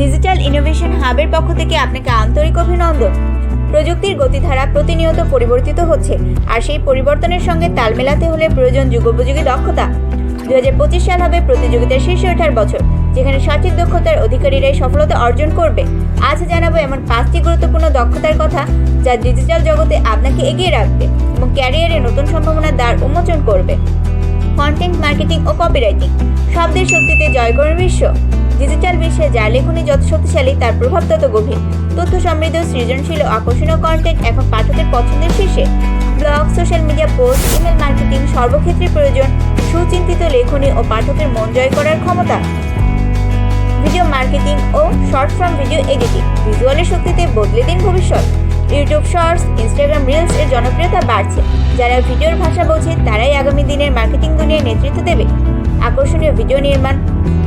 Digital innovation হাবের পক্ষ থেকে আপনাকে আন্তরিক অভিনন্দন। প্রযুক্তির গতিধারা প্রতিনিয়ত পরিবর্তিত হচ্ছে, আর সেই পরিবর্তনের সঙ্গে তাল মেলাতে হলে প্রয়োজন যুগোপযোগী দক্ষতা। দু পঁচিশ সাল হবে প্রতিযোগিতার শীর্ষে ওঠার বছর, যেখানে সঠিক দক্ষতার অধিকারীরাই সফলতা অর্জন করবে। আজ জানাব এমন পাঁচটি গুরুত্বপূর্ণ দক্ষতার কথা, যা ডিজিটাল জগতে আপনাকে এগিয়ে রাখবে এবং ক্যারিয়ারে নতুন সম্ভাবনার দ্বার উন্মোচন করবে। কন্টেন্ট মার্কেটিং ও কপিরাইটিং, শব্দের শক্তিতে জয় করে বিশ্ব। ডিজিটাল বিশ্বে যার লেখনী যত শক্তিশালী, তার প্রভাব তত গভীর। তথ্য সমৃদ্ধ, সৃজনশীল ও আকর্ষণীয় কন্টেন্ট এখন পাঠকের পছন্দের শীর্ষে। Blog social media post email marketing সর্বক্ষেত্রে প্রয়োজন, সুচিন্তিত লেখনী ও পাঠকের মন জয় করার ক্ষমতা। ভিডিও মার্কেটিং ও শর্ট ফর্ম ভিডিও এডিটিং ভিজুয়ালের শক্তিতে বদলে দিন ভবিষ্যৎ। ইউটিউব শর্টস ইনস্টাগ্রাম রিলস এর জনপ্রিয়তা বাড়ছে। যারা ভিডিওর ভাষা বোঝে, তারাই আগামী দিনের মার্কেটিং দুনিয়ায় নেতৃত্ব দেবে। আকর্ষণীয় ভিডিও নির্মাণ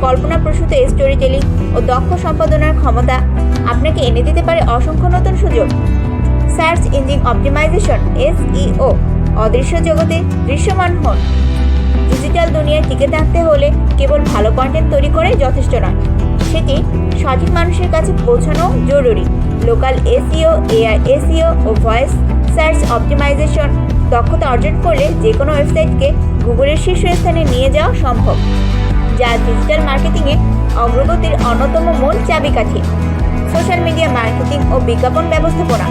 কল্পনাপ্রসূত স্টোরি টেলিং ও দক্ষ সম্পাদনার ক্ষমতা আপনাকে এনে দিতে পারে অসংখ্য নতুন সুযোগ। সার্চ ইঞ্জিন অপটিমাইজেশন এসইও অদৃশ্য জগতে দৃশ্যমান হন। ডিজিটাল দুনিয়ায় টিকে থাকতে হলে কেবল ভালো কন্টেন্ট তৈরি করে যথেষ্ট নয়। সেটি সঠিক মানুষের কাছে পৌঁছানো জরুরি। লোকাল এসিও এআই এসিও ও ভয়েস সার্চ অপটিমাইজেশন দক্ষতা অর্জন করলে যে কোনো ওয়েবসাইটকে গুগলের শীর্ষস্থানে নিয়ে যাওয়া সম্ভব। যা ডিজিটাল মার্কেটিংয়ে অগ্রগতির অন্যতম মূল চাবিকাঠি। সোশ্যাল মিডিয়া মার্কেটিং ও বিজ্ঞাপন ব্যবস্থাপনা।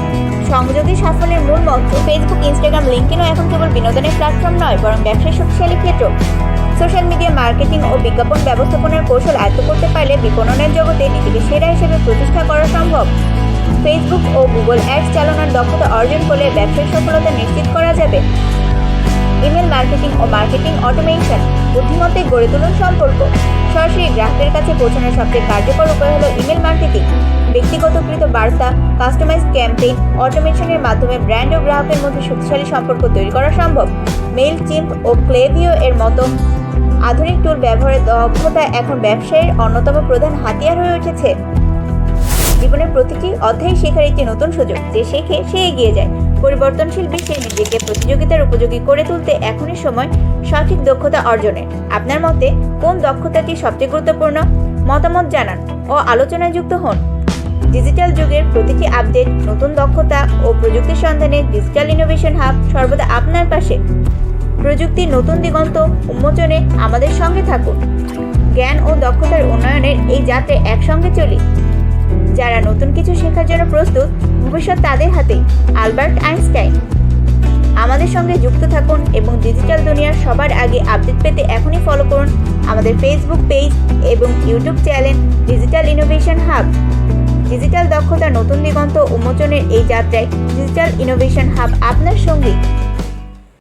সংযোগী সাফল্যের মূল মন্ত্র ফেসবুক ইনস্টাগ্রাম লিঙ্কইনও এখন কেবল বিনোদনের প্ল্যাটফর্ম নয়, বরং ব্যবসায় শক্তিশালী ক্ষেত্র। সোশ্যাল মিডিয়া মার্কেটিং ও বিজ্ঞাপন ব্যবস্থাপনার কৌশল আয়ত্ত করতে পারলে বিপণনের জগতে নিজেকে সেরা হিসেবে প্রতিষ্ঠা করা সম্ভব। ফেসবুক ও গুগল অ্যাডস চালানোর দক্ষতা অর্জন করলে ব্যবসায় সফলতা নিশ্চিত করা যাবে। ইমেল মার্কেটিং ও মার্কেটিং অটোমেশন, বুদ্ধিমত্তায় গড়ে তুলুন সম্পর্ক। সরাসরি গ্রাহকের কাছে পৌঁছানোর সবচেয়ে কার্যকর উপায় হলো ইমেল মার্কেটিং। ব্যক্তিগতকৃত বার্তা কাস্টমাইজ ক্যাম্পেইন, অটোমেশনের মাধ্যমে ব্র্যান্ড ও গ্রাহকের মধ্যে শক্তিশালী সম্পর্ক তৈরি করা সম্ভব। মেল চিম্প ও ক্লেভিও এর মতো আধুনিক টুল ব্যবহারের দক্ষতা এখন ব্যবসায়ের অন্যতম প্রধান হাতিয়ার হয়ে উঠেছে। জীবনের প্রতিটি অধ্যায় শেখার একটি নতুন সুযোগ। যে শেখে, সে এগিয়ে যায়। পরিবর্তনশীল বিশ্বে নিজেকে প্রতিযোগিতার উপযোগী করে তুলতে এখনই সময় সঠিক দক্ষতা অর্জনের। আপনার মতে, কোন দক্ষতাটি সবচেয়ে গুরুত্বপূর্ণ? মতামত জানান ও আলোচনায় যুক্ত হন। ডিজিটাল যুগের প্রতিটি আপডেট, নতুন দক্ষতা ও প্রযুক্তির সন্ধানে ডিজিটাল ইনোভেশন হাব সর্বদা আপনার পাশে। প্রযুক্তির নতুন দিগন্ত উন্মোচনে আমাদের সঙ্গে থাকুন। জ্ঞান ও দক্ষতার উন্নয়নের এই যাত্রায় একসঙ্গে চলি। যারা নতুন কিছু শেখার জন্য প্রস্তুত, ভবিষ্যৎ তাদের হাতে আলবার্ট আইনস্টাইন। আমাদের সঙ্গে যুক্ত থাকুন এবং ডিজিটাল দুনিয়ার সবার আগে আপডেট পেতে এখনই ফলো করুন আমাদের ফেসবুক পেজ এবং YouTube channel digital innovation hub digital দক্ষতা নতুন দিগন্ত উন্মোচনের এই যাত্রায় ডিজিটাল ইনোভেশন হাব আপনার সঙ্গী